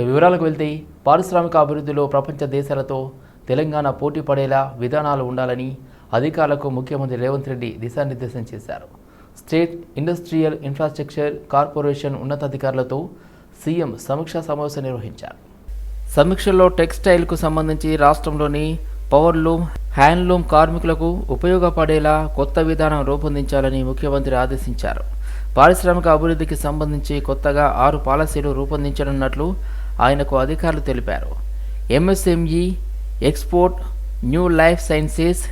వివరాలకు వెళ్తే పారిశ్రామిక అభివృద్ధిలో ప్రపంచ దేశాలతో తెలంగాణ పోటీ పడేలా విధానాలు ఉండాలని అధికారులకు ముఖ్యమంత్రి రేవంత్ రెడ్డి దిశానిర్దేశం చేశారు. స్టేట్ ఇండస్ట్రియల్ ఇన్ఫ్రాస్ట్రక్చర్ కార్పొరేషన్ ఉన్నతాధికారులతో సీఎం సమీక్షా సమావేశం నిర్వహించారు. సమీక్షలో టెక్స్టైల్కు సంబంధించి రాష్ట్రంలోని పవర్లూమ్ హ్యాండ్లూమ్ కార్మికులకు ఉపయోగపడేలా కొత్త విధానం రూపొందించాలని ముఖ్యమంత్రి ఆదేశించారు. పారిశ్రామిక అభివృద్ధికి సంబంధించి కొత్తగా ఆరు పాలసీలు రూపొందించనున్నట్లు ఆయనకు అధికారులు తెలిపారు. MSME export new life sciences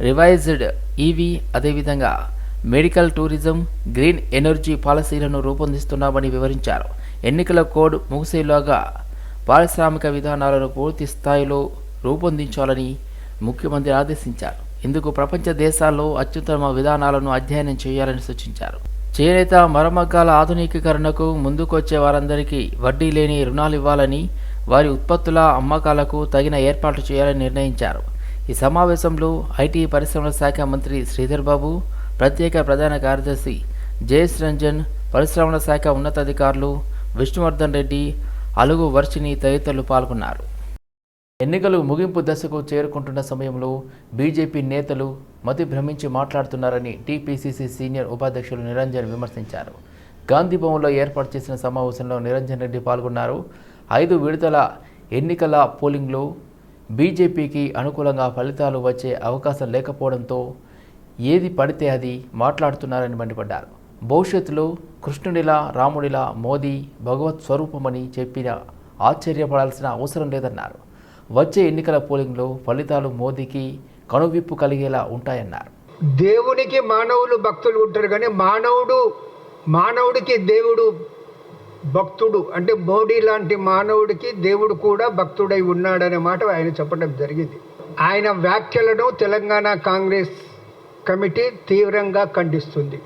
revised EV అదేవిధంగా మెడికల్ టూరిజం గ్రీన్ ఎనర్జీ పాలసీలను రూపొందిస్తున్నామని వివరించారు. ఎన్నికల కోడ్ ముగిసేలాగా పారిశ్రామిక విధానాలను పూర్తి స్థాయిలో రూపొందించాలని ముఖ్యమంత్రి ఆదేశించారు. ఇందుకు ప్రపంచ దేశాల్లో అత్యుత్తమ విధానాలను అధ్యయనం చేయాలని సూచించారు. చేనేత మరమగ్గాల ఆధునికీకరణకు ముందుకొచ్చే వారందరికీ వడ్డీ లేని రుణాలు ఇవ్వాలని వారి ఉత్పత్తుల అమ్మకాలకు తగిన ఏర్పాట్లు చేయాలని నిర్ణయించారు. ఈ సమావేశంలో ఐటీ పరిశ్రమల శాఖ మంత్రి శ్రీధర్ బాబు ప్రత్యేక ప్రధాన కార్యదర్శి జయేష్ రంజన్ పరిశ్రమల శాఖ ఉన్నతాధికారులు విష్ణువర్ధన్ రెడ్డి అలుగు వర్షిని తదితరులు పాల్గొన్నారు. ఎన్నికలు ముగింపు దశకు చేరుకుంటున్న సమయంలో బీజేపీ నేతలు మతి భ్రమించి మాట్లాడుతున్నారని టీపీసీసీ సీనియర్ ఉపాధ్యక్షులు నిరంజన్ విమర్శించారు. గాంధీ భవన్లో ఏర్పాటు చేసిన సమావేశంలో నిరంజన్ రెడ్డి పాల్గొన్నారు. ఐదు విడతల ఎన్నికల పోలింగ్లో బీజేపీకి అనుకూలంగా ఫలితాలు వచ్చే అవకాశం లేకపోవడంతో ఏది పడితే అది మాట్లాడుతున్నారని మండిపడ్డారు. భవిష్యత్తులో కృష్ణుడిలా రాముడిలా మోదీ భగవత్ స్వరూపమని చెప్పిన ఆశ్చర్యపడాల్సిన అవసరం లేదన్నారు. వచ్చే ఎన్నికల పోలింగ్లో ఫలితాలు మోదీకి కనువిప్పు కలిగేలా ఉంటాయన్నారు. దేవునికి మానవులు భక్తులు ఉంటారు కానీ మానవుడు మానవుడికి దేవుడు భక్తుడు అంటే మోడీ లాంటి మానవుడికి దేవుడు కూడా భక్తుడై ఉన్నాడనే మాట ఆయన చెప్పడం జరిగింది. ఆయన వ్యాఖ్యలను తెలంగాణ కాంగ్రెస్ కమిటీ తీవ్రంగా ఖండిస్తుంది.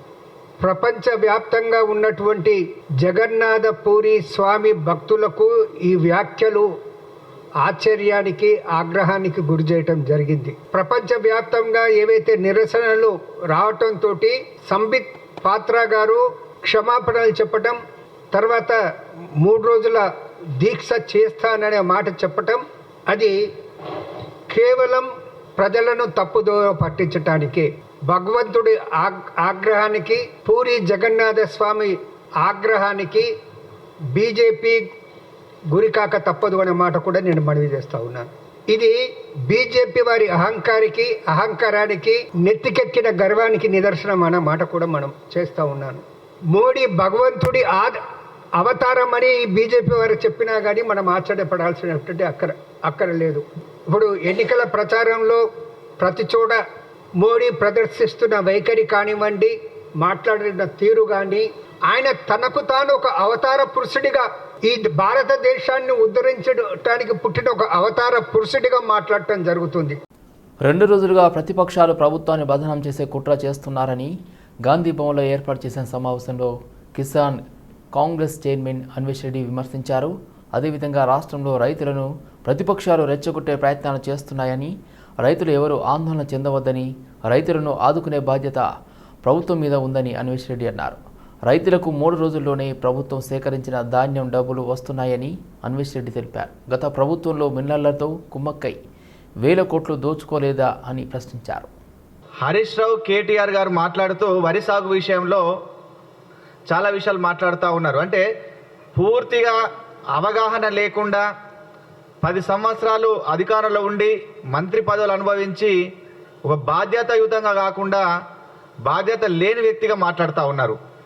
ప్రపంచవ్యాప్తంగా ఉన్నటువంటి జగన్నాథ పూరి స్వామి భక్తులకు ఈ వ్యాఖ్యలు ఆశ్చర్యానికి ఆగ్రహానికి గురి చేయటం జరిగింది. ప్రపంచవ్యాప్తంగా ఏవైతే నిరసనలు రావటంతో సంబిత్ పాత్ర గారు క్షమాపణలు చెప్పటం తర్వాత మూడు రోజుల దీక్ష చేస్తాననే మాట చెప్పటం అది కేవలం ప్రజలను తప్పుదోవ పట్టించటానికే. భగవంతుడి ఆగ్రహానికి పూరి జగన్నాథ స్వామి ఆగ్రహానికి బీజేపీ గురికాక తప్పదు అనే మాట కూడా నేను మనవి చేస్తా ఉన్నాను. ఇది బీజేపీ వారి అహంకారికి అహంకారానికి నెత్తికెక్కిన గర్వానికి నిదర్శనం అన్న మాట కూడా మనం చేస్తూ ఉన్నాను. మోడీ భగవంతుడి ఆ అవతారం అని బీజేపీ వారు చెప్పినా కానీ మనం ఆశ్చర్యపడాల్సినటువంటి అక్కర అక్కర లేదు. ఇప్పుడు ఎన్నికల ప్రచారంలో ప్రతి చోట మోడీ ప్రదర్శిస్తున్న వైఖరి కానివ్వండి మాట్లాడిన తీరు కానీ ఆయన తనకు తాను ఒక అవతార పురుషుడిగా ఈ భారతదేశాన్ని ఉద్ధరించడానికి పుట్టిన ఒక అవతార పురుషుడిగా మాట్లాడటం జరుగుతుంది. రెండు రోజులుగా ప్రతిపక్షాలు ప్రభుత్వాన్ని బదనం చేసే కుట్ర చేస్తున్నారని గాంధీ భవన్లో ఏర్పాటు చేసిన సమావేశంలో కిసాన్ కాంగ్రెస్ చైర్మన్ అన్వేష్ రెడ్డి విమర్శించారు. అదేవిధంగా రాష్ట్రంలో రైతులను ప్రతిపక్షాలు రెచ్చగొట్టే ప్రయత్నాలు చేస్తున్నాయని రైతులు ఎవరు ఆందోళన చెందవద్దని రైతులను ఆదుకునే బాధ్యత ప్రభుత్వం మీద ఉందని అన్వేష్ రెడ్డి అన్నారు. రైతులకు మూడు రోజుల్లోనే ప్రభుత్వం సేకరించిన ధాన్యం డబ్బులు వస్తున్నాయని అన్వేష్ రెడ్డి తెలిపారు. గత ప్రభుత్వంలో మిల్లర్లతో కుమ్మక్కై వేల కోట్లు దోచుకోలేదా అని ప్రశ్నించారు. హరీష్ రావు కేటీఆర్ గారు మాట్లాడుతూ వరి సాగు విషయంలో చాలా విషయాలు మాట్లాడుతూ ఉన్నారు. అంటే పూర్తిగా అవగాహన లేకుండా పది సంవత్సరాలు అధికారంలో ఉండి మంత్రి పదవులు అనుభవించి ఒక బాధ్యతాయుతంగా కాకుండా బాధ్యత లేని వ్యక్తిగా మాట్లాడుతూ ఉన్నారు.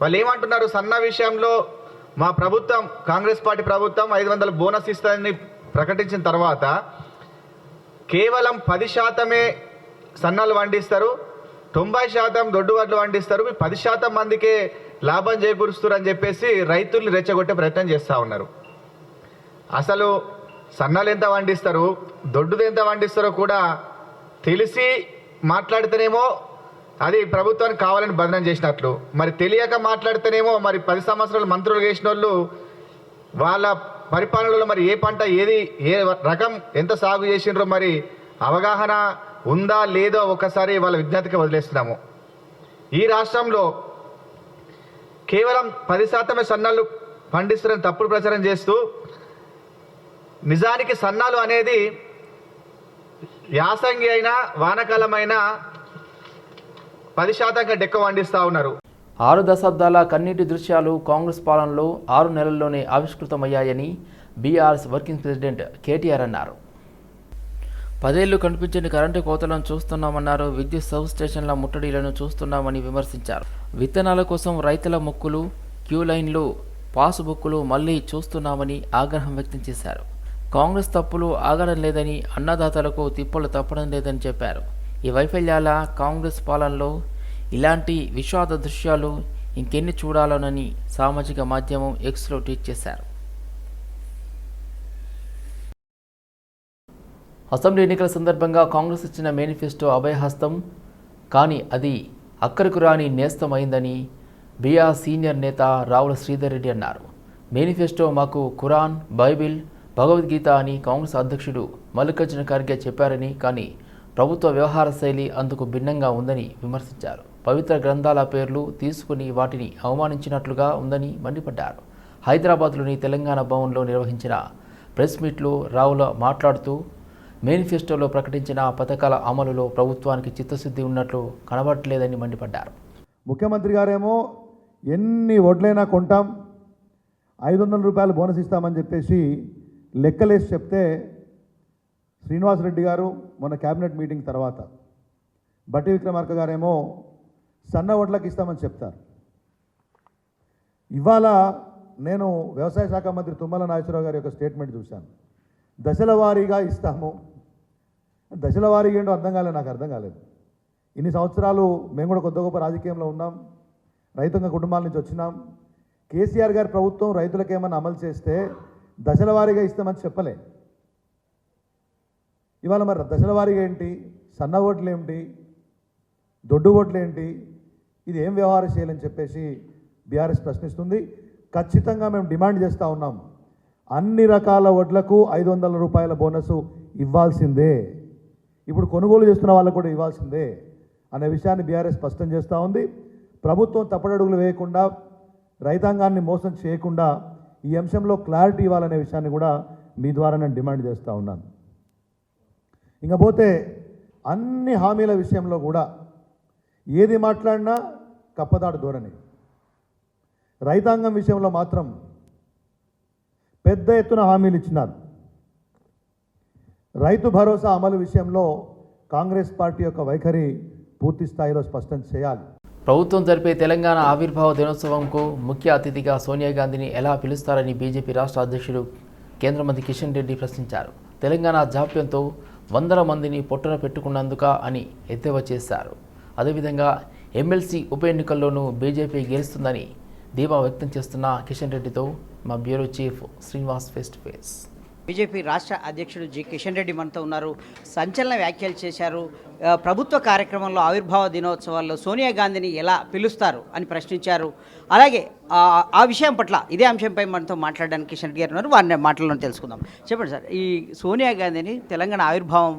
వాళ్ళు ఏమంటున్నారు సన్న విషయంలో మా ప్రభుత్వం కాంగ్రెస్ పార్టీ ప్రభుత్వం ఐదు వందల బోనస్ ఇస్తుందని ప్రకటించిన తర్వాత కేవలం పది శాతమే సన్నాలు వండిస్తారు తొంభై శాతం దొడ్డు వడ్లు వండిస్తారు పది శాతం మందికే లాభం చేకూరుస్తారు అని చెప్పేసి రైతుల్ని రెచ్చగొట్టే ప్రయత్నం చేస్తూ ఉన్నారు. అసలు సన్నాలు ఎంత వండిస్తారు దొడ్డుది ఎంత వండిస్తారో కూడా తెలిసి మాట్లాడితేనేమో అది ప్రభుత్వానికి కావాలని బంధనం చేసినట్లు. మరి తెలియక మాట్లాడితేనేమో మరి పది సంవత్సరాలు మంత్రులు చేసిన వాళ్ళు వాళ్ళ పరిపాలనలో మరి ఏ పంట ఏది ఏ రకం ఎంత సాగు చేసిండ్రో మరి అవగాహన ఉందా లేదో ఒకసారి వాళ్ళ విజ్ఞతకి వదిలేస్తున్నాము. ఈ రాష్ట్రంలో కేవలం పది శాతమే సన్నాలు పండిస్తున్న తప్పుడు ప్రచారం చేస్తూ నిజానికి సన్నాలు అనేది యాసంగి అయినా వానకాలమైనా పది శాతం కంటే ఎక్కువ పండిస్తూ ఉన్నారు. ఆరు దశాబ్దాల కన్నీటి దృశ్యాలు కాంగ్రెస్ పాలనలో ఆరు నెలల్లోనే ఆవిష్కృతమయ్యాయని బీఆర్ఎస్ వర్కింగ్ ప్రెసిడెంట్ కేటీఆర్ అన్నారు. పదేళ్ళు కనిపించని కరెంటు కోతలను చూస్తున్నామన్నారు. విద్యుత్ సబ్ స్టేషన్ల ముట్టడిలను చూస్తున్నామని విమర్శించారు. విత్తనాల కోసం రైతుల మొక్కులు క్యూ లైన్లు పాస్ బుక్కులు మళ్ళీ చూస్తున్నామని ఆగ్రహం వ్యక్తం చేశారు. కాంగ్రెస్ తప్పులు ఆగడం లేదని అన్నదాతలకు తిప్పలు తప్పడం లేదని చెప్పారు. ఈ వైఫల్యాల కాంగ్రెస్ పాలనలో ఇలాంటి విషాద దృశ్యాలు ఇంకెన్ని చూడాలోనని సామాజిక మాధ్యమం ఎక్స్లో ట్వీట్ చేశారు. అసెంబ్లీ ఎన్నికల సందర్భంగా కాంగ్రెస్ ఇచ్చిన మేనిఫెస్టో అభయహస్తం కానీ అది అక్కరకు రాని నేస్తం అయిందని బీఆర్ సీనియర్ నేత రావుల శ్రీధర్ రెడ్డి అన్నారు. మేనిఫెస్టో మాకు ఖురాన్ బైబిల్ భగవద్గీత అని కాంగ్రెస్ అధ్యక్షుడు మల్లికార్జున ఖర్గే చెప్పారని కానీ ప్రభుత్వ వ్యవహార శైలి అందుకు భిన్నంగా ఉందని విమర్శించారు. పవిత్ర గ్రంథాల పేర్లు తీసుకుని వాటిని అవమానించినట్లుగా ఉందని మండిపడ్డారు. హైదరాబాద్లోని తెలంగాణ భవన్లో నిర్వహించిన ప్రెస్ మీట్లో రావుల మాట్లాడుతూ మేనిఫెస్టోలో ప్రకటించిన పథకాల అమలులో ప్రభుత్వానికి చిత్తశుద్ధి ఉన్నట్లు కనబడట్లేదని మండిపడ్డారు. ముఖ్యమంత్రి గారేమో ఎన్ని వడ్లైనా కొంటాం ఐదు వందల రూపాయలు బోనస్ ఇస్తామని చెప్పేసి లెక్కలేసి చెప్తే శ్రీనివాసరెడ్డి గారు మొన్న క్యాబినెట్ మీటింగ్ తర్వాత బట్టి విక్రమార్క గారేమో సన్న వడ్లకు ఇస్తామని చెప్తారు. ఇవాళ నేను వ్యవసాయ శాఖ మంత్రి తుమ్మల నాగేశ్వరరావు గారి యొక్క స్టేట్మెంట్ చూశాను. దశల వారీగా ఇస్తాము. దశల వారీగా ఏంటో అర్థం కాలేదు నాకు అర్థం కాలేదు. ఇన్ని సంవత్సరాలు మేము కూడా కొద్ది గొప్ప రాజకీయంలో ఉన్నాం. రైతాంగ కుటుంబాల నుంచి వచ్చినాం. కేసీఆర్ గారి ప్రభుత్వం రైతులకు ఏమన్నా అమలు చేస్తే దశల వారీగా ఇస్తామని చెప్పలే. ఇవాళ మరి దశల వారీగా ఏంటి? సన్న ఓట్లు ఏమిటి? దొడ్డు ఓట్లు ఏంటి? ఇది ఏం వ్యవహారం చేయాలని చెప్పేసి బీఆర్ఎస్ ప్రశ్నిస్తుంది. ఖచ్చితంగా మేము డిమాండ్ చేస్తూ ఉన్నాం. అన్ని రకాల వడ్లకు ఐదు వందల రూపాయల బోనస్ ఇవ్వాల్సిందే. ఇప్పుడు కొనుగోలు చేస్తున్న వాళ్ళకు కూడా ఇవ్వాల్సిందే అనే విషయాన్ని బీఆర్ఎస్ స్పష్టం చేస్తూ ఉంది. ప్రభుత్వం తప్పడడుగులు వేయకుండా రైతాంగాన్ని మోసం చేయకుండా ఈ అంశంలో క్లారిటీ ఇవ్వాలనే విషయాన్ని కూడా మీ ద్వారా నేను డిమాండ్ చేస్తూ ఉన్నాను. ఇంకపోతే అన్ని హామీల విషయంలో కూడా ఏది మాట్లాడినా కప్పదాడు ధోరణి. రైతాంగం విషయంలో మాత్రం పెద్ద ఎత్తున హామీలు ఇచ్చినారు. రైతు భరోసా అమలు విషయంలో కాంగ్రెస్ పార్టీ యొక్క వైఖరి పూర్తి స్థాయిలో స్పష్టం చేయాలి. ప్రభుత్వం జరిపే తెలంగాణ ఆవిర్భావ దినోత్సవంకు ముఖ్య అతిథిగా సోనియా గాంధీని ఎలా పిలుస్తారని బీజేపీ రాష్ట్ర అధ్యక్షుడు కేంద్ర మంత్రి కిషన్ రెడ్డి ప్రశ్నించారు. తెలంగాణ జాప్యంతో వందల మందిని పొట్టన పెట్టుకున్నందుక అని ఎద్దేవా చేశారు. అదేవిధంగా ఎమ్మెల్సీ ఉప ఎన్నికల్లోనూ బీజేపీ గెలుస్తుందని ధీమా వ్యక్తం చేస్తున్న కిషన్ రెడ్డితో మా bureau chief Srinivas face to face. BJP రాష్ట్ర అధ్యక్షుడు జి కిషన్ రెడ్డి మనతో ఉన్నారు. సంచలన వ్యాఖ్యలు చేశారు. ప్రభుత్వ కార్యక్రమంలో ఆవిర్భావ దినోత్సవాల్లో సోనియా గాంధీని ఎలా పిలుస్తారు అని ప్రశ్నించారు. అలాగే ఆ విషయం పట్ల ఇదే అంశంపై మనతో మాట్లాడడానికి కిషన్ రెడ్డి గారు ఉన్నారు. వారిని మాటలను తెలుసుకుందాం. చెప్పండి సార్ ఈ సోనియా గాంధీని తెలంగాణ ఆవిర్భావం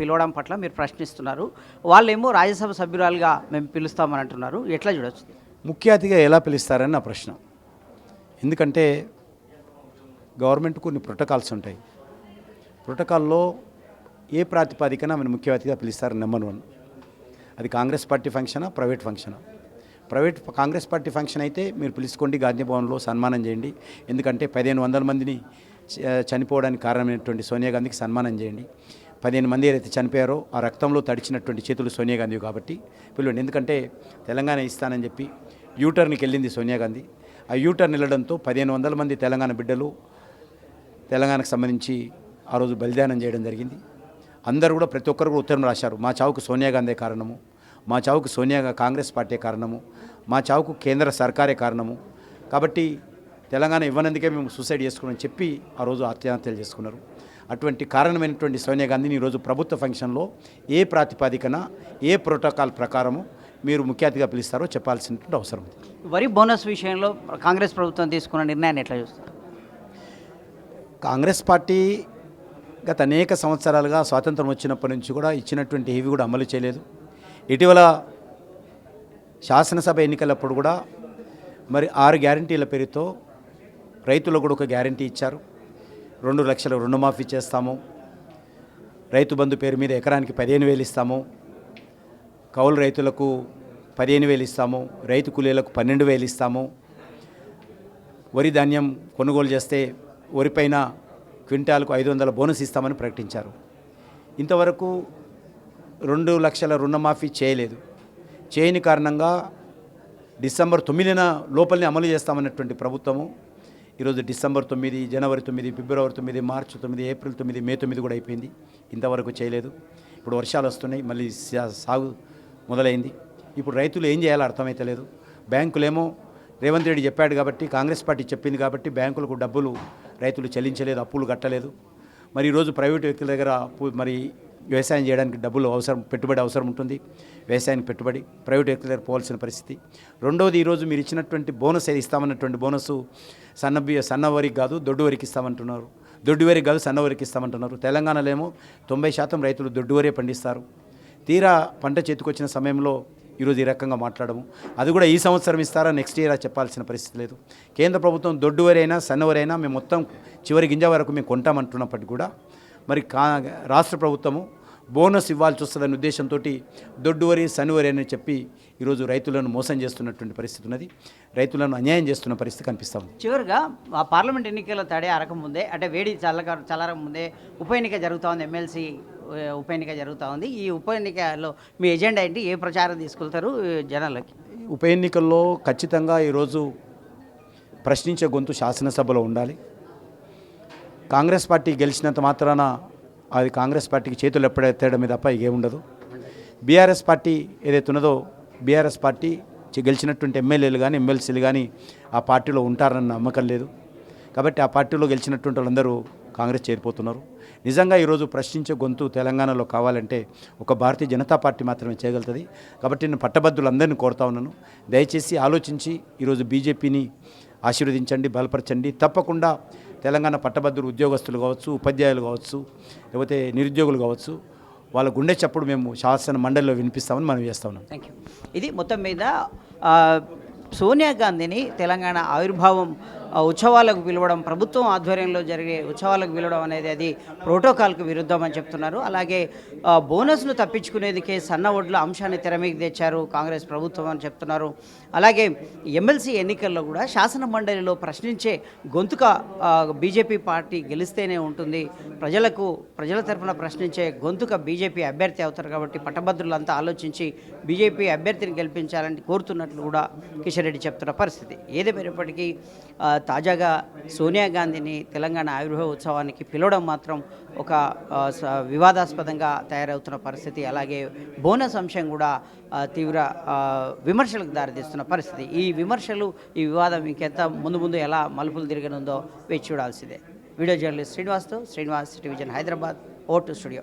పిలవడం పట్ల మీరు ప్రశ్నిస్తున్నారు. వాళ్ళేమో రాజ్యసభ సభ్యురాలుగా మేము పిలుస్తామని అంటున్నారు. ఎట్లా చూడవచ్చు ముఖ్య అతిథిగా ఎలా పిలుస్తారని నా ప్రశ్న. ఎందుకంటే గవర్నమెంట్ కొన్ని ప్రోటోకాల్స్ ఉంటాయి. ప్రోటోకాల్లో ఏ ప్రాతిపదికన ఆమెను ముఖ్య అతిథిగా పిలుస్తారు? Number one. అది కాంగ్రెస్ పార్టీ ఫంక్షనా? ప్రైవేట్ ఫంక్షనా? ప్రైవేట్ కాంగ్రెస్ పార్టీ ఫంక్షన్ అయితే మీరు పిలుచుకోండి గాంధీ భవన్లో సన్మానం చేయండి. ఎందుకంటే పదిహేను వందల మందిని చనిపోవడానికి కారణమైనటువంటి సోనియా గాంధీకి సన్మానం చేయండి. పదిహేను మంది ఏదైతే చనిపోయారో ఆ రక్తంలో తడిచినటువంటి చేతులు సోనియా గాంధీ కాబట్టి పిలవండి. ఎందుకంటే తెలంగాణ ఇస్తానని చెప్పి యూటర్న్కి వెళ్ళింది సోనియా గాంధీ. ఆ యూటర్న్ వెళ్ళడంతో పదిహేను వందల మంది తెలంగాణ బిడ్డలు తెలంగాణకు సంబంధించి ఆ రోజు బలిదానం చేయడం జరిగింది. అందరూ కూడా ప్రతి ఒక్కరు కూడా ఉత్తరం రాశారు. మా చావుకు సోనియా గాంధీ కారణము మా చావుకు సోనియా కాంగ్రెస్ పార్టీ కారణము మా చావుకు కేంద్ర సర్కారే కారణము. కాబట్టి తెలంగాణ ఇవ్వనందుకే మేము సూసైడ్ చేసుకున్నాం చెప్పి ఆ రోజు ఆత్మహత్యలు చేసుకున్నారు. అటువంటి కారణమైనటువంటి సోనియా గాంధీని ఈరోజు ప్రభుత్వ ఫంక్షన్లో ఏ ప్రాతిపదికన ఏ ప్రోటోకాల్ ప్రకారము మీరు ముఖ్య అతిథిగా పిలుస్తారో చెప్పాల్సినటువంటి అవసరం ఉంది. వరి బోనస్ విషయంలో కాంగ్రెస్ ప్రభుత్వం తీసుకున్న నిర్ణయాన్ని ఎట్లా చూస్తారు? కాంగ్రెస్ పార్టీ గత అనేక సంవత్సరాలుగా స్వాతంత్రం వచ్చినప్పటి నుంచి కూడా ఇచ్చినటువంటి ఏవి కూడా అమలు చేయలేదు. ఇటీవల శాసనసభ ఎన్నికలప్పుడు కూడా మరి ఆరు గ్యారంటీల పేరుతో రైతులకు కూడా ఒక గ్యారంటీ ఇచ్చారు. రెండు లక్షల రుణమాఫీ చేస్తాము. రైతు బంధు పేరు మీద ఎకరానికి పదిహేను వేలు ఇస్తాము. కౌలు రైతులకు పదిహేను వేలు ఇస్తాము. రైతు కూలీలకు పన్నెండు వేలు ఇస్తాము. వరి ధాన్యం కొనుగోలు చేస్తే వరిపైన క్వింటాల్కు ఐదు వందల బోనస్ ఇస్తామని ప్రకటించారు. ఇంతవరకు రెండు లక్షల రుణమాఫీ చేయలేదు. చేయని కారణంగా డిసెంబర్ తొమ్మిదిన లోపలనే అమలు చేస్తామన్నటువంటి ప్రభుత్వము ఈరోజు డిసెంబర్ తొమ్మిది జనవరి తొమ్మిది ఫిబ్రవరి తొమ్మిది మార్చి తొమ్మిది ఏప్రిల్ తొమ్మిది మే తొమ్మిది కూడా అయిపోయింది. ఇంతవరకు చేయలేదు. ఇప్పుడు వర్షాలు వస్తున్నాయి మళ్ళీ సా- సాగు మొదలైంది. ఇప్పుడు రైతులు ఏం చేయాలో అర్థమైతలేదు. బ్యాంకులేమో రేవంత్ రెడ్డి చెప్పాడు కాబట్టి కాంగ్రెస్ పార్టీ చెప్పింది కాబట్టి బ్యాంకులకు డబ్బులు రైతులు చెల్లించలేదు అప్పులు కట్టలేదు. మరి ఈరోజు ప్రైవేటు వ్యక్తుల దగ్గర మరి వ్యవసాయం చేయడానికి డబ్బులు అవసరం పెట్టుబడి అవసరం ఉంటుంది. వ్యవసాయానికి పెట్టుబడి ప్రైవేట్ వ్యక్తుల దగ్గర పోవాల్సిన పరిస్థితి. రెండవది ఈరోజు మీరు ఇచ్చినటువంటి బోనస్ ఏది ఇస్తామన్నటువంటి బోనస్? సన్న సన్న వరికి కాదు దొడ్డు వరికి ఇస్తామంటున్నారు. దొడ్డు వరికి కాదు సన్న వరికి ఇస్తామంటున్నారు. తెలంగాణలో ఏమో తొంభై శాతం రైతులు దొడ్డు వరే పండిస్తారు. తీరా పంట చేతికొచ్చిన సమయంలో ఈరోజు ఈ రకంగా మాట్లాడము. అది కూడా ఈ సంవత్సరం ఇస్తారా నెక్స్ట్ ఇయర్ చెప్పాల్సిన పరిస్థితి లేదు. కేంద్ర ప్రభుత్వం దొడ్డు వరైనా సన్నవరైనా మేము మొత్తం చివరి గింజ వరకు మేము కొంటామంటున్నప్పటికీ కూడా మరి కా రాష్ట్ర ప్రభుత్వము బోనస్ ఇవ్వాల్సి వస్తుందనే ఉద్దేశంతో దొడ్డువరి సనివరి అని చెప్పి ఈరోజు రైతులను మోసం చేస్తున్నటువంటి పరిస్థితి ఉన్నది. రైతులను అన్యాయం చేస్తున్న పరిస్థితి కనిపిస్తూ ఉంది. చివరిగా ఆ పార్లమెంట్ ఎన్నికల తడే అరక ముందే అంటే వేడి చల్లగా చల్లరక ముందే ఉప ఎన్నిక జరుగుతూ ఉంది ఎమ్మెల్సీ ఉప ఎన్నిక జరుగుతూ ఉంది. ఈ ఉప ఎన్నికలో మీ ఎజెండా ఏంటి? ఏ ప్రచారం తీసుకెళ్తారు జనాలకి? ఉప ఎన్నికల్లో ఖచ్చితంగా ఈరోజు ప్రశ్నించే గొంతు శాసనసభలో ఉండాలి. కాంగ్రెస్ పార్టీ గెలిచినంత మాత్రాన అది కాంగ్రెస్ పార్టీకి చేతులు ఎప్పుడెత్తడమే తప్ప ఇకేముండదు. బీఆర్ఎస్ పార్టీ ఏదైతే ఉన్నదో బీఆర్ఎస్ పార్టీ గెలిచినటువంటి ఎమ్మెల్యేలు కానీ ఎమ్మెల్సీలు కానీ ఆ పార్టీలో ఉంటారన్న నమ్మకం లేదు. కాబట్టి ఆ పార్టీలో గెలిచినటువంటి వాళ్ళందరూ కాంగ్రెస్ చేరిపోతున్నారు. నిజంగా ఈరోజు ప్రశ్నించే గొంతు తెలంగాణలో కావాలంటే ఒక భారతీయ జనతా పార్టీ మాత్రమే చేయగలుగుతుంది. కాబట్టి నేను పట్టభద్రులందరినీ కోరుతా ఉన్నాను. దయచేసి ఆలోచించి ఈరోజు బీజేపీని ఆశీర్వదించండి బలపరచండి. తప్పకుండా తెలంగాణ పట్టభద్రులు ఉద్యోగస్తులు కావచ్చు ఉపాధ్యాయులు కావచ్చు లేకపోతే నిరుద్యోగులు కావచ్చు వాళ్ళ గుండె చప్పుడు మేము శాసన మండలిలో వినిపిస్తామని మనం చేస్తా ఉన్నాం. థ్యాంక్ యూ ఇది మొత్తం మీద సోనియా గాంధీని తెలంగాణ ఆవిర్భావం ఉత్సవాలకు పిలవడం ప్రభుత్వం ఆధ్వర్యంలో జరిగే ఉత్సవాలకు పిలవడం అనేది అది ప్రోటోకాల్కు విరుద్ధం అని చెప్తున్నారు. అలాగే బోనస్ను తప్పించుకునేందుకే సన్న ఒడ్ల అంశాన్ని తెరమీకి తెచ్చారు కాంగ్రెస్ ప్రభుత్వం అని చెప్తున్నారు. అలాగే ఎమ్మెల్సీ ఎన్నికల్లో కూడా శాసన మండలిలో ప్రశ్నించే గొంతుక బీజేపీ పార్టీ గెలిస్తేనే ఉంటుంది. ప్రజలకు ప్రజల తరఫున ప్రశ్నించే గొంతుక బీజేపీ అభ్యర్థి అవుతారు కాబట్టి పట్టభద్రులంతా ఆలోచించి బీజేపీ అభ్యర్థిని గెలిపించాలని కోరుతున్నట్లు కూడా కిషన్ రెడ్డి చెప్తున్న పరిస్థితి. ఏదేమైనప్పటికీ తాజాగా సోనియా గాంధీని తెలంగాణ ఆవిర్భావ ఉత్సవానికి పిలవడం మాత్రం ఒక స- వివాదాస్పదంగా తయారవుతున్న పరిస్థితి. అలాగే బోనస్ అంశం కూడా తీవ్ర విమర్శలకు దారితీస్తున్న పరిస్థితి. ఈ విమర్శలు ఈ వివాదం ఇంకెంత ముందు ముందు ఎలా మలుపులు తిరగనుందో వేచి చూడాల్సిందే. వీడియో జర్నలిస్ట్ శ్రీనివాస్తో శ్రీనివాస్ టెలివిజన్ హైదరాబాద్ ఓటు స్టూడియో.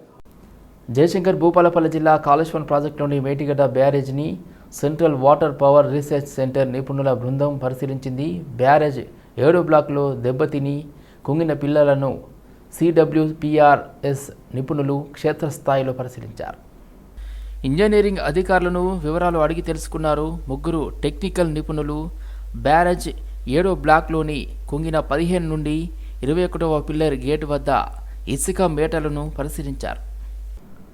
జయశంకర్ భూపాలపల్లి జిల్లా కాళేశ్వరం నుండి Medigadda బ్యారేజ్ని central water power research centre నిపుణుల బృందం పరిశీలించింది. బ్యారేజ్ ఏడో బ్లాక్లో దెబ్బతిని కుంగిన పిల్లలను సిడబ్ల్యూపిఆర్ఎస్ నిపుణులు క్షేత్రస్థాయిలో పరిశీలించారు. ఇంజనీరింగ్ అధికారులను వివరాలు అడిగి తెలుసుకున్నారు ముగ్గురు టెక్నికల్ నిపుణులు. బ్యారేజ్ ఏడో బ్లాక్లోని కుంగిన పదిహేను నుండి ఇరవై ఒకటవ పిల్లర్ గేట్ వద్ద ఇసుక మేటలను పరిశీలించారు.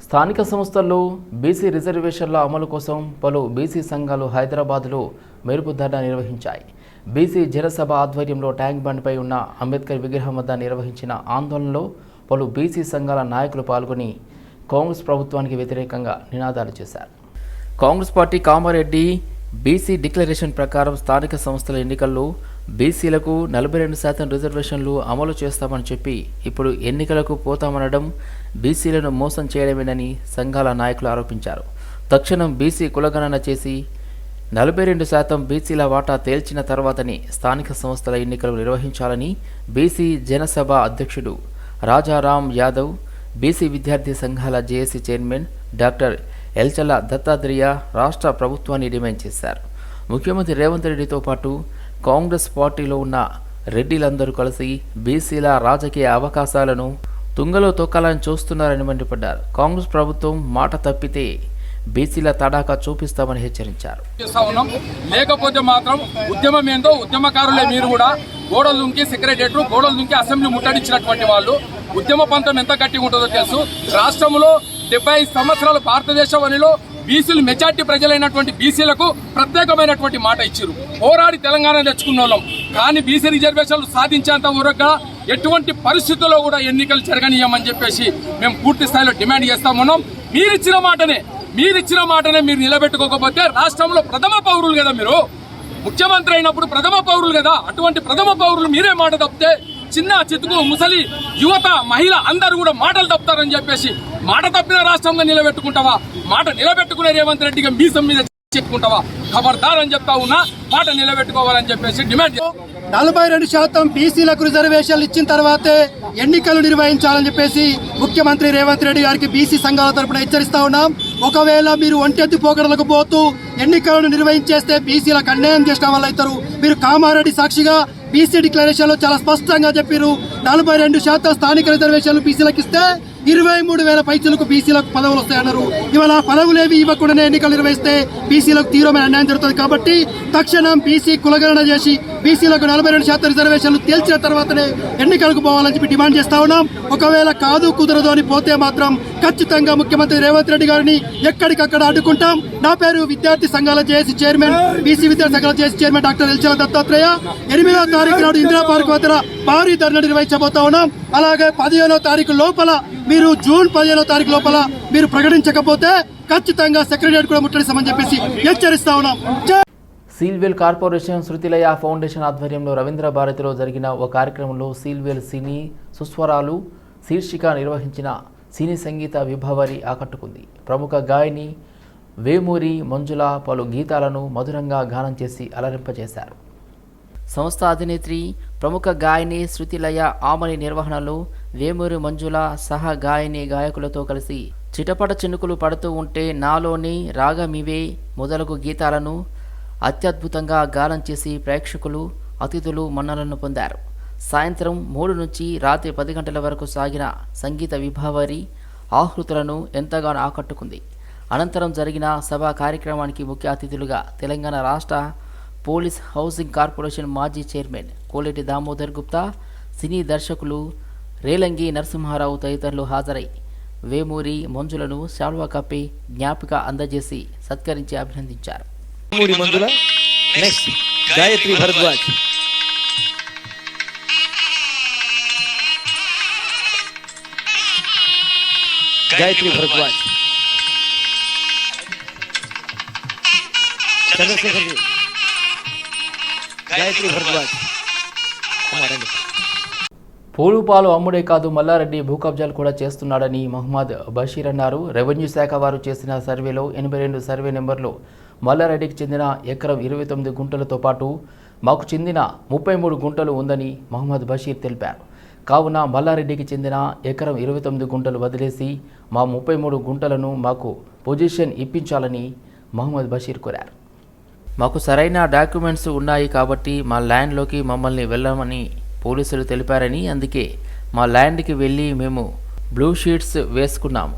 స్థానిక సంస్థల్లో బీసీ రిజర్వేషన్ల అమలు కోసం పలు బీసీ సంఘాలు హైదరాబాద్లో మెరుపు ధర్నా నిర్వహించాయి. బీసీ జనసభ ఆధ్వర్యంలో ట్యాంక్ బండ్పై ఉన్న అంబేద్కర్ విగ్రహం వద్ద నిర్వహించిన ఆందోళనలో పలు బీసీ సంఘాల నాయకులు పాల్గొని కాంగ్రెస్ ప్రభుత్వానికి వ్యతిరేకంగా నినాదాలు చేశారు. Congress party Kamareddy BC declaration ప్రకారం స్థానిక సంస్థల ఎన్నికల్లో బీసీలకు నలభై రెండు శాతం రిజర్వేషన్లు అమలు చేస్తామని చెప్పి ఇప్పుడు ఎన్నికలకు పోతామనడం బీసీలను మోసం చేయడమేనని సంఘాల నాయకులు ఆరోపించారు. తక్షణం బీసీ కులగణన చేసి నలభై రెండు శాతం బీసీల వాటా తేల్చిన తర్వాతనే స్థానిక సంస్థల ఎన్నికలు నిర్వహించాలని బీసీ జనసభ అధ్యక్షుడు రాజారాం యాదవ్ బీసీ విద్యార్థి సంఘాల JAC chairman doctor Elchala Dattatreya రాష్ట్ర ప్రభుత్వాన్ని డిమాండ్ చేశారు. ముఖ్యమంత్రి రేవంత్ రెడ్డితో పాటు కాంగ్రెస్ పార్టీలో ఉన్న రెడ్డిలందరూ కలిసి బీసీల రాజకీయ అవకాశాలను తుంగలో తొక్కాలని చూస్తున్నారని మండిపడ్డారు. కాంగ్రెస్ ప్రభుత్వం మాట తప్పితే బీసీల తడాకా చూపిస్తామని హెచ్చరించారు. చేస్తా ఉన్నాం. లేకపోతే మాత్రం ఉద్యమం ఏందో ఉద్యమకారులే మీరు కూడా గోడలు దుంకి సెక్రటరియట్ గోడలు దుంకి అసెంబ్లీ ముట్టడించినటువంటి వాళ్ళు. ఉద్యమ పంతం ఎంత గట్టిగా ఉంటుందో తెలుసు. రాష్ట్రంలో డెబ్బై సంవత్సరాలు సంవత్సరాల భారతదేశ వనిలో బీసీలు మెజార్టీ ప్రజలైనటువంటి బీసీలకు ప్రత్యేకమైనటువంటి మాట ఇచ్చారు పోరాడి తెలంగాణ తెచ్చుకున్న వాళ్ళం. కానీ బీసీ రిజర్వేషన్లు సాధించేంత వరకు ఎటువంటి పరిస్థితుల్లో కూడా ఎన్నికలు జరగనీయమని చెప్పేసి మేము పూర్తి స్థాయిలో డిమాండ్ చేస్తామన్నాం మీరిచ్చిన మాటనే మీరిచ్చిన మాటనే మీరు నిలబెట్టుకోకపోతే రాష్ట్రంలో ప్రథమ పౌరులు కదా మీరు. ముఖ్యమంత్రి అయినప్పుడు ప్రథమ పౌరులు కదా. అటువంటి ప్రథమ పౌరులు మీరే మాట తప్పితే చిన్న చితుకు ముసలి యువత మహిళ అందరూ కూడా మాటలు తప్పుతారని చెప్పేసి మాట తప్పిన రాష్ట్రంగా నిలబెట్టుకుంటావా? మాట నిలబెట్టుకునే రేవంత్ రెడ్డిగా మీసం మీద చెప్పుకుంటావా? ఖబర్దార్ అని చెప్తా ఉన్నా మాట నిలబెట్టుకోవాలని చెప్పేసి డిమాండ్ నలభై రెండు శాతం బీసీలకు రిజర్వేషన్లు ఇచ్చిన తర్వాతే ఎన్నికలు నిర్వహించాలని చెప్పేసి ముఖ్యమంత్రి రేవంత్ రెడ్డి గారికి బీసీ సంఘాల తరపున హెచ్చరిస్తా ఉన్నాం. ఒకవేళ మీరు ఒంటెత్తి పోకడలకు పోతూ ఎన్నికలను నిర్వహించేస్తే బీసీలకు అన్యాయం చేసిన వాళ్ళు అవుతారు మీరు కామారెడ్డి సాక్షిగా బీసీ డిక్లరేషన్లో చాలా స్పష్టంగా చెప్పారు నలభై రెండు శాతం స్థానిక రిజర్వేషన్లు బీసీలకు ఇస్తే ఇరవై మూడు వేల పైచులకు బీసీలకు పదవులు వస్తాయన్నారు. ఇవాళ ఆ పదవులేవి ఇవ్వకుండానే ఎన్నికలు నిర్వహిస్తే బీసీలకు తీవ్రమైన అన్యాయం జరుగుతుంది కాబట్టి తక్షణం బీసీ కులగణన చేసి బీసీలకు నలభై రెండు శాతం రిజర్వేషన్లు తేల్చిన తర్వాతనే ఎన్నికలకు పోవాలని చెప్పి డిమాండ్ చేస్తా ఉన్నాం. ఒకవేళ కాదు కుదరదు అని పోతే మాత్రం ఖచ్చితంగా ముఖ్యమంత్రి రేవంత్ రెడ్డి గారిని ఎక్కడికక్కడ అడ్డుకుంటాం. నా పేరు విద్యార్థి సంఘాల జేఏసీ చైర్మన్ బీసీ విద్యార్థి సంఘాల JAC chairman doctor Elchala Dattatreya. ఎనిమిదో తారీఖు నాడు ఇందిరా పార్క్ వద్ద భారీ ధర్నా నిర్వహించబోతా ఉన్నాం. అలాగే పదిహేనో తారీఖు లోపల మీరు జూన్ పదిహేనో తారీఖు లోపల మీరు ప్రకటించకపోతే ఖచ్చితంగా సెక్రటరియట్ కూడా ముట్టడిస్తామని చెప్పేసి హెచ్చరిస్తా ఉన్నాం. సీల్వేల్ కార్పొరేషన్ శృతిలయ ఫౌండేషన్ ఆధ్వర్యంలో రవీంద్ర భారతిలో జరిగిన ఓ కార్యక్రమంలో సీల్వేల్ సినీ సుస్వరాలు శీర్షిక నిర్వహించిన సినీ సంగీత విభావరి ఆకట్టుకుంది. ప్రముఖ గాయని వేమూరి మంజుల పలు గీతాలను మధురంగా గానం చేసి అలరింపజేశారు. సంస్థ అధినేత్రి ప్రముఖ గాయని శృతిలయ ఆమని నిర్వహణలో వేమూరి మంజుల సహ గాయని గాయకులతో కలిసి చిటపట చినుకులు పడుతూ ఉంటే నాలోని రాగమివే మొదలగు గీతాలను అత్యద్భుతంగా గానం చేసి ప్రేక్షకులు అతిథులు మన్నలను పొందారు. సాయంత్రం మూడు నుంచి రాత్రి పది గంటల వరకు సాగిన సంగీత విభావరి ఆహృతులను ఎంతగానో ఆకట్టుకుంది. అనంతరం జరిగిన సభా కార్యక్రమానికి ముఖ్య అతిథులుగా తెలంగాణ రాష్ట్ర పోలీస్ హౌసింగ్ కార్పొరేషన్ మాజీ చైర్మన్ కోలేటి దామోదర్ గుప్తా సినీ దర్శకులు రేలంగి నరసింహారావు తదితరులు హాజరై వేమూరి మంజులను శాల్వా కప్పి జ్ఞాపిక అందజేసి సత్కరించి అభినందించారు. నెక్స్ట్ గాయత్రి భరద్వాజ్. గాయత్రి భరద్వాజ్. చంద్రశేఖర్ గాయత్రి భరద్వాజ్. కుమారండి రండి. పూలు పాలు అమ్ముడే కాదు మల్లారెడ్డి భూ కబ్జాలు కూడా చేస్తున్నాడని మహమ్మద్ బషీర్ అన్నారు రెవెన్యూ శాఖ వారు చేసిన సర్వేలో ఎనభై రెండు సర్వే నెంబర్లో మల్లారెడ్డికి చెందిన ఎకరం ఇరవై తొమ్మిది గుంటలతో పాటు మాకు చెందిన ముప్పై మూడు గుంటలు ఉందని మహమ్మద్ బషీర్ తెలిపారు కావున మల్లారెడ్డికి చెందిన ఎకరం ఇరవై తొమ్మిది గుంటలు వదిలేసి మా ముప్పై మూడు గుంటలను మాకు పొజిషన్ ఇప్పించాలని మహమ్మద్ బషీర్ కోరారు మాకు సరైన డాక్యుమెంట్స్ ఉన్నాయి కాబట్టి మా ల్యాండ్లోకి మమ్మల్ని వెళ్ళమని పోలీసులు తెలిపారని అందుకే మా ల్యాండ్కి వెళ్ళి మేము బ్లూ షీట్స్ వేసుకున్నాము.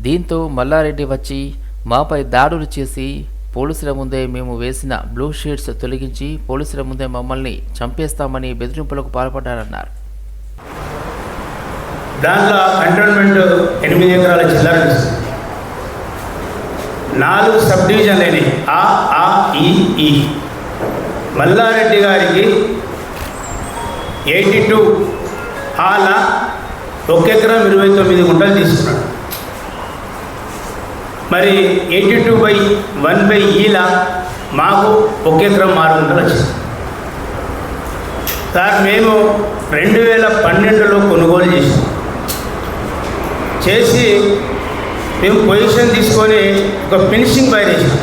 దీంతో మల్లారెడ్డి వచ్చి మాపై దాడులు చేసి పోలీసుల ముందే మేము వేసిన బ్లూ షీట్స్ తొలగించి పోలీసుల ముందే మమ్మల్ని చంపేస్తామని బెదిరింపులకు పాల్పడ్డారన్నారు. దాంట్లో కంటోన్మెంట్ ఎనిమిది ఎకరాల జిల్లా నాలుగు సబ్ డివిజన్లు అయినాయి. ఆ ఈ. మల్లారెడ్డి గారికి ఎయిటీ టూ. ఆల ఒక ఎకరం ఇరవై తొమ్మిది గుంటలు తీసుకున్నాడు. మరి eighty two by one by ఈల మాకు ఒక ఎకరం ఆరు గుంటలు వచ్చింది. సార్ మేము రెండు వేల పన్నెండులో కొనుగోలు చేసాం చేసి మేము పొజిషన్ తీసుకొని ఒక ఫినిషింగ్ బై చేసాం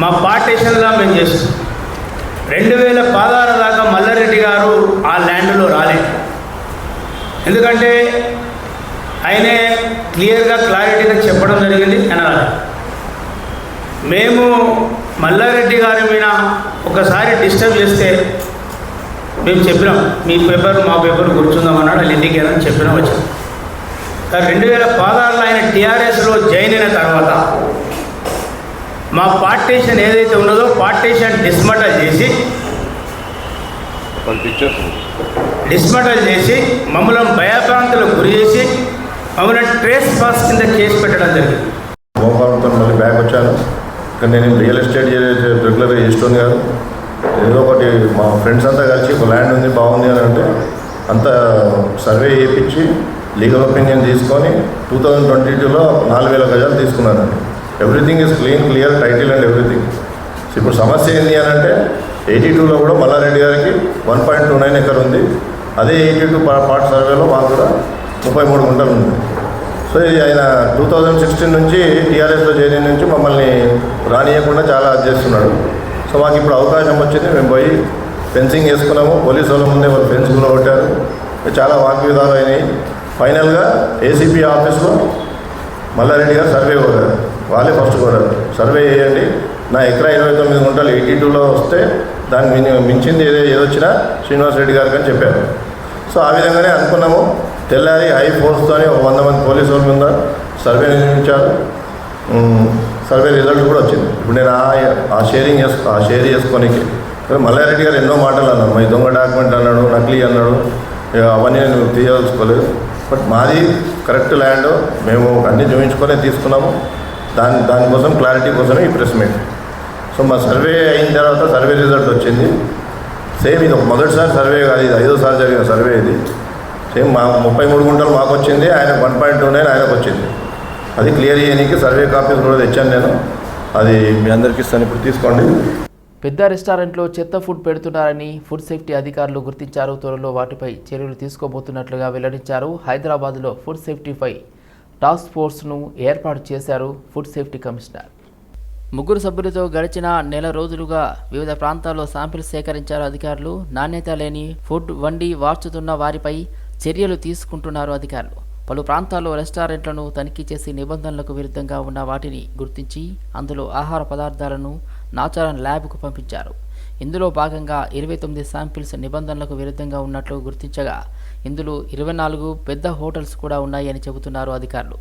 మా పార్టీషన్లా మేము చేస్తాం రెండు వేల పదహారు దాకా మల్లారెడ్డి గారు ఆ ల్యాండ్లో రాలేదు. ఎందుకంటే ఆయనే క్లియర్గా క్లారిటీగా చెప్పడం జరిగింది ఆయన మేము మల్లారెడ్డి గారి మీద ఒకసారి డిస్టర్బ్ చేస్తే మేము చెప్పినాం మీ పేపర్ మా పేపర్ కూర్చుందామన్నాడు వాళ్ళు ఇంటికి వెళ్ళని చెప్పినాం వచ్చాం. కానీ రెండు వేల పదహారులో ఆయన టీఆర్ఎస్లో జాయిన్ అయిన తర్వాత మా పార్టీషన్ ఏదైతే ఉన్నదో పార్టీషన్ డిస్మటల్ చేసి డిస్మటల్ చేసి మమ్మల్ని భయభ్రాంతులకు గురి చేసి మమ్మల్ని ట్రేస్ పాస్ కింద కేసు పెట్టడం జరిగింది. మోకాలతో మళ్ళీ బ్యాక్ వచ్చాను. కానీ నేను రియల్ ఎస్టేట్ చేసే రెగ్యులర్గా చేస్తుంది కాదు. ఏదో ఒకటి మా ఫ్రెండ్స్ అంతా కలిసి ఒక ల్యాండ్ ఉంది బాగుంది అని అంటే అంత సర్వే చేయించి లీగల్ ఒపీనియన్ తీసుకొని టూ థౌజండ్ ట్వంటీ టూలో నాలుగు వేల గజాలు తీసుకున్నానండి everything is clean clear title and everything ఇప్పుడు సమస్య ఏంటి అని అంటే ఎయిటీ టూలో కూడా మల్లారెడ్డి గారికి one point two nine acre ఉంది. అదే ఎయిటీ టూ పార్ట్ సర్వేలో మాకు కూడా ముప్పై మూడు గుంటలు ఉంది. సో ఇది ఆయన టూ థౌజండ్ సిక్స్టీన్ నుంచి టీఆర్ఎస్లో చేరిన నుంచి మమ్మల్ని రానియకుండా చాలా అది చేస్తున్నాడు. సో మాకు ఇప్పుడు అవకాశం వచ్చింది. మేము పోయి ఫెన్సింగ్ వేసుకున్నాము. పోలీసు వాళ్ళ ముందే వాళ్ళు ఫెన్స్ కూడా కొట్టారు. చాలా వాగ్విధాలు అయినాయి. ఫైనల్గా ఏసీపీ ఆఫీస్లో మల్లారెడ్డి గారు సర్వే కోరారు వాళ్ళే ఫస్ట్ కూడా సర్వే చేయండి. నా ఎకరా ఇరవై తొమ్మిది గుంటలు ఎయిటీ టూలో వస్తే దాన్ని మిని- మించింది ఏదో ఏదొచ్చినా శ్రీనివాస్ రెడ్డి గారికి అని చెప్పారు. సో ఆ విధంగానే అనుకున్నాము. తెల్లారి హై ఫోర్స్తోని ఒక వంద మంది పోలీసు వాళ్ళ మీద సర్వే నిర్మించారు. సర్వే రిజల్ట్ కూడా వచ్చింది. ఇప్పుడు నేను ఆ ఆ షేరింగ్ చేసుకో ఆ షేర్ చేసుకోనికి. మల్లారెడ్డి గారు ఎన్నో మాటలు అన్నారు. మరి దొంగ డాక్యుమెంట్ అన్నాడు నకిలీ అన్నాడు ఇక అవన్నీ నేను తీయదలుచుకోలేదు. బట్ మాది కరెక్ట్ ల్యాండ్ మేము అన్ని చూపించుకొని తీసుకున్నాము. దాని దానికోసం క్లారిటీ కోసమే ఈ ప్రెస్ మీట్ సో మా సర్వే అయిన తర్వాత సర్వే రిజల్ట్ వచ్చింది. సేమ్ ఇది ఒక మొదటిసారి సర్వే కాదు ఇది ఐదోసారి జరిగిన సర్వే ఇది. సేమ్ మా ముప్పై మూడు గుంటలు మాకు వచ్చింది ఆయన వన్ పాయింట్ టూ నైన్ ఆయనకు వచ్చింది. అది క్లియర్ చేయడానికి సర్వే కాపీస్ కూడా తెచ్చాను నేను. అది మీ అందరికీ ఇస్తాను ఇప్పుడు తీసుకోండి. పెద్ద రెస్టారెంట్లో చెత్త ఫుడ్ పెడుతున్నారని ఫుడ్ సేఫ్టీ అధికారులు గుర్తించారు. త్వరలో వాటిపై చర్యలు తీసుకోబోతున్నట్లుగా వెల్లడించారు. హైదరాబాద్లో ఫుడ్ సేఫ్టీపై టాస్క్ ఫోర్స్ను ఏర్పాటు చేశారు ఫుడ్ సేఫ్టీ కమిషనర్. ముగ్గురు సభ్యులతో గడిచిన నెల రోజులుగా వివిధ ప్రాంతాల్లో శాంపిల్స్ సేకరించారు అధికారులు. నాణ్యత లేని ఫుడ్ వండి వార్చుతున్న వారిపై చర్యలు తీసుకుంటున్నారు అధికారులు. పలు ప్రాంతాల్లో రెస్టారెంట్లను తనిఖీ చేసి నిబంధనలకు విరుద్ధంగా ఉన్న వాటిని గుర్తించి అందులో ఆహార పదార్థాలను నాచారం ల్యాబ్కు పంపించారు. ఇందులో భాగంగా ఇరవై తొమ్మిది శాంపిల్స్ నిబంధనలకు విరుద్ధంగా ఉన్నట్లు గుర్తించగా ఇందులో ఇరవై నాలుగు పెద్ద హోటల్స్ కూడా ఉన్నాయని చెబుతున్నారు అధికారులు.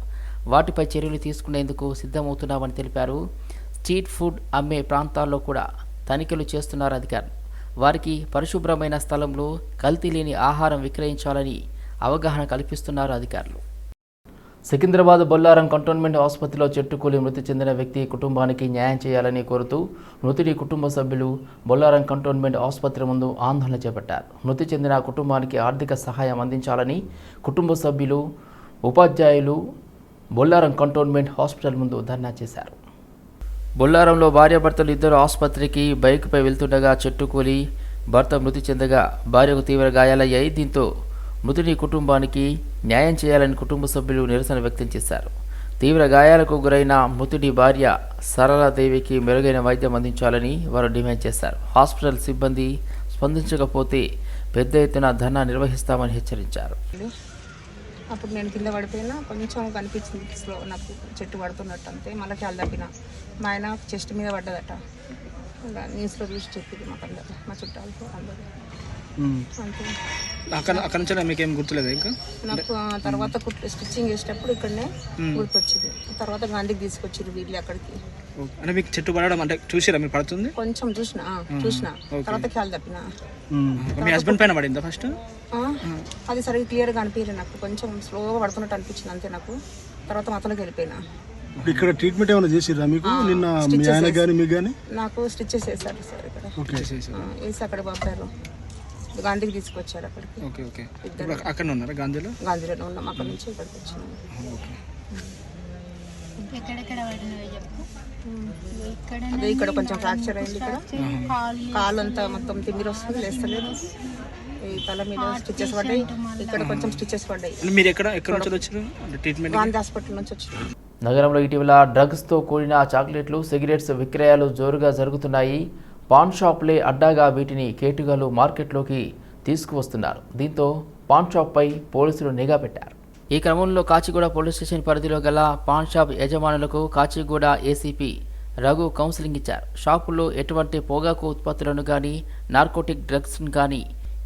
వాటిపై చర్యలు తీసుకునేందుకు సిద్ధమవుతున్నామని తెలిపారు. స్ట్రీట్ ఫుడ్ అమ్మే ప్రాంతాల్లో కూడా తనిఖీలు చేస్తున్నారు అధికారులు. వారికి పరిశుభ్రమైన స్థలంలో కల్తీ లేని ఆహారం విక్రయించాలని అవగాహన కల్పిస్తున్నారు అధికారులు. సికింద్రాబాద్ బొల్లారం కంటోన్మెంట్ ఆసుపత్రిలో చెట్టుకూలి మృతి చెందిన వ్యక్తి కుటుంబానికి న్యాయం చేయాలని కోరుతూ మృతుడి కుటుంబ సభ్యులు బొల్లారం కంటోన్మెంట్ ఆసుపత్రి ముందు ఆందోళన చేపట్టారు. మృతి చెందిన కుటుంబానికి ఆర్థిక సహాయం అందించాలని కుటుంబ సభ్యులు ఉపాధ్యాయులు బొల్లారం కంటోన్మెంట్ హాస్పిటల్ ముందు ధర్నా చేశారు. బొల్లారంలో భార్యాభర్తలు ఇద్దరు ఆసుపత్రికి బైక్పై వెళ్తుండగా చెట్టుకూలి భర్త మృతి చెందగా భార్యకు తీవ్ర గాయాలయ్యాయి. దీంతో మృతుడి కుటుంబానికి న్యాయం చేయాలని కుటుంబ సభ్యులు నిరసన వ్యక్తం చేశారు. తీవ్ర గాయాలకు గురైన మృతుడి భార్య సరళాదేవికి మెరుగైన వైద్యం అందించాలని వారు డిమాండ్ చేశారు. హాస్పిటల్ సిబ్బంది స్పందించకపోతే పెద్ద ఎత్తున ధర్నా నిర్వహిస్తామని హెచ్చరించారు. అప్పుడు నేను కింద పడిపోయినా కొంచెం కనిపించింది స్లో నాకు చెట్టు పడుతున్నట్టు అంతే మళ్ళీ కాలు తప్పిన. మా ఆయన చెస్ట్ మీద పడ్డదట. న్యూస్లో చూసి చెప్పింది మాకు అందరు మా చుట్టాలకు అందరూ. అక్కడ అక్కడ నుంచి మీకు ఏం గుర్తులేదు ఇంకా? నాకు ఆ తర్వాత కుట్- స్టిచ్చింగ్ చేసేటప్పుడు ఇక్కడనే గుర్తొచ్చింది. తర్వాత గాంధీకి తీసుకొచ్చారు వీళ్ళు అక్కడికి. అంటే మీకు చెట్టు పడడం అంటే చూసిరా మీరు పడుతుంది? కొంచెం చూసిన ఆ, చూసిన. తర్వాత కాలు తప్పిన. మీ హస్బెండ్ పైన పడిందా ఫస్ట్ ఆ, అది సరిగ్గా క్లియర్గా అనిపించలేదు నాకు. కొంచెం స్లోగా పడుతున్నట్టు అనిపించింది అంతే నాకు. తర్వాత మాత్రంలోకి వెళ్ళిపోయినా. ఇప్పుడు ఇక్కడ ట్రీట్మెంట్ ఏమైనా చేసిర్రా మీకు? నిన్న మీ ఆయన కానీ మీకు కానీ నాకు స్టిచ్చెస్ వేశారు సార్ ఇక్కడ. ఆ, వేసి అక్కడ పంపారు. గాంధీకి తీసుకొచ్చారు అక్కడికి. Okay okay. అక్కడ ఉన్నారా గాంధీలో? గాంధీలో ఉన్నాం అక్కడ నుంచి ఇక్కడికి వచ్చినాం. అదే ఇక్కడ కొంచెం ఫ్రాక్చర్ అయింది ఇక్కడ. కాలు అంతా మొత్తం తిమ్మిరి వస్తుంది లేస్తలేదు. ఈ తల మీద స్టిచ్చెస్ పడ్డాయి. ఇక్కడ కొంచెం స్టిచ్చెస్ పడ్డాయి. మీరు ఎక్కడ ఎక్కడ నుంచి వచ్చారు? అంటే ట్రీట్మెంట్ గాంధీ హాస్పిటల్ నుంచి వచ్చినాం నగరంలో ఇటీవల డ్రగ్స్తో కూడిన చాక్లెట్లు సిగరెట్స్ విక్రయాలు జోరుగా జరుగుతున్నాయి. పాన్ షాప్లే అడ్డాగా వీటిని కేటుగాలు మార్కెట్లోకి తీసుకువస్తున్నారు. దీంతో పాన్ షాప్పై పోలీసులు నిఘా పెట్టారు. ఈ క్రమంలో కాచిగూడ పోలీస్ స్టేషన్ పరిధిలో గల పాన్ షాప్ యజమానులకు కాచిగూడ ఏసీపీ రఘు కౌన్సిలింగ్ ఇచ్చారు. షాపుల్లో ఎటువంటి పొగాకు ఉత్పత్తులను కానీ నార్కోటిక్ డ్రగ్స్ను కానీ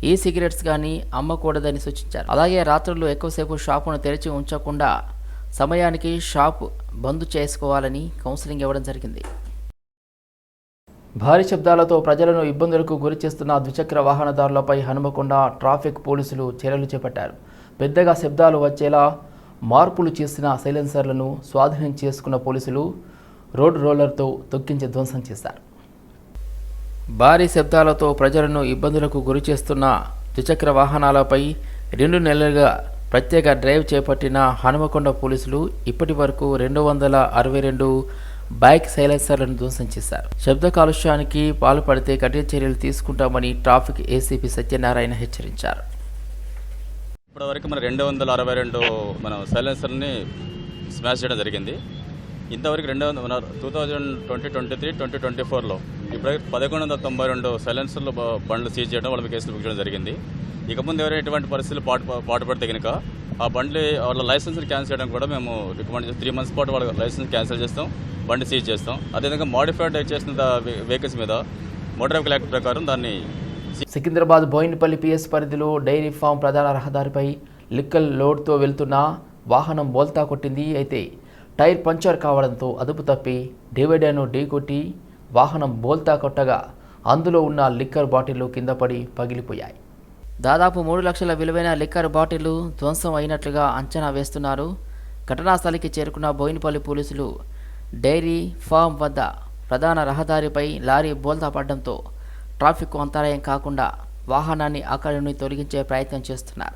ఈ సిగరెట్స్ కానీ అమ్మకూడదని సూచించారు. అలాగే రాత్రుల్లో ఎక్కువసేపు షాపును తెరిచి ఉంచకుండా సమయానికి షాప్ బంద్ చేసుకోవాలని కౌన్సిలింగ్ ఇవ్వడం జరిగింది. భారీ శబ్దాలతో ప్రజలను ఇబ్బందులకు గురిచేస్తున్న ద్విచక్ర వాహనదారులపై హనుమకొండ ట్రాఫిక్ పోలీసులు చర్యలు చేపట్టారు. పెద్దగా శబ్దాలు వచ్చేలా మార్పులు చేసిన సైలెన్సర్లను స్వాధీనం చేసుకున్న పోలీసులు రోడ్ రోలర్తో తొక్కించి ధ్వంసం చేశారు. భారీ శబ్దాలతో ప్రజలను ఇబ్బందులకు గురి చేస్తున్న ద్విచక్ర వాహనాలపై రెండు నెలలుగా ప్రత్యేక డ్రైవ్ చేపట్టిన హనుమకొండ పోలీసులు ఇప్పటి వరకు రెండు వందల అరవై రెండు బైక్ సైలెన్సర్లను ధ్వంసం చేశారు. శబ్ద కాలుష్యానికి పాల్పడితే కఠిన చర్యలు తీసుకుంటామని ట్రాఫిక్ ఏసీపీ సత్యనారాయణ హెచ్చరించారు. ఇప్పటివరకు మన రెండు వందల అరవై రెండు మన సైలెన్సర్ని స్మాష్ చేయడం జరిగింది. ఇంతవరకు రెండు వందల మన two thousand twenty twenty three twenty twenty ఫోర్లో ఇప్పటివరకు పదకొండు వందల తొంభై రెండు సైలెన్సర్లు బండ్లు సీజ్ చేయడం వాళ్ళ కేసులు బుక్ చేయడం జరిగింది. ఇక ముందు ఎవరైనా ఎటువంటి పరిస్థితులు పాటు పాటుపడితే కనుక ఆ బండ్లు వాళ్ళ లైసెన్స్ని క్యాన్సిల్ చేయడం కూడా మేము రికమెండ్ చేస్తాం. త్రీ మంత్స్ పాటు వాళ్ళ లైసెన్స్ క్యాన్సిల్ చేస్తాం. బండి సీజ్ చేస్తాం. అదేవిధంగా మోడిఫైడ్ చేసిన వెహికల్స్ మీద మోటార్ వెహికల్ యాక్ట్ ప్రకారం దాన్ని సికింద్రాబాద్ బోయినపల్లి పిఎస్ పరిధిలో డైరీ ఫామ్ ప్రధాన రహదారిపై లిక్కల్ లోడ్తో వెళ్తున్న వాహనం బోల్తా కొట్టింది. అయితే టైర్ పంచర్ కావడంతో అదుపు తప్పి డివైడర్ను ఢీకొట్టి వాహనం బోల్తా కొట్టగా అందులో ఉన్న లిక్కర్ బాటిల్లు కింద పడి పగిలిపోయాయి. దాదాపు మూడు లక్షల విలువైన లిక్కర్ బాటిళ్ళు ధ్వంసం అయినట్లుగా అంచనా వేస్తున్నారు. ఘటనా స్థలికి చేరుకున్న బోయినపల్లి పోలీసులు డైరీ ఫామ్ వద్ద ప్రధాన రహదారిపై లారీ బోల్తా పడడంతో ట్రాఫిక్ అంతరాయం కాకుండా వాహనాన్ని అక్కడి నుండి తొలగించే ప్రయత్నం చేస్తున్నారు.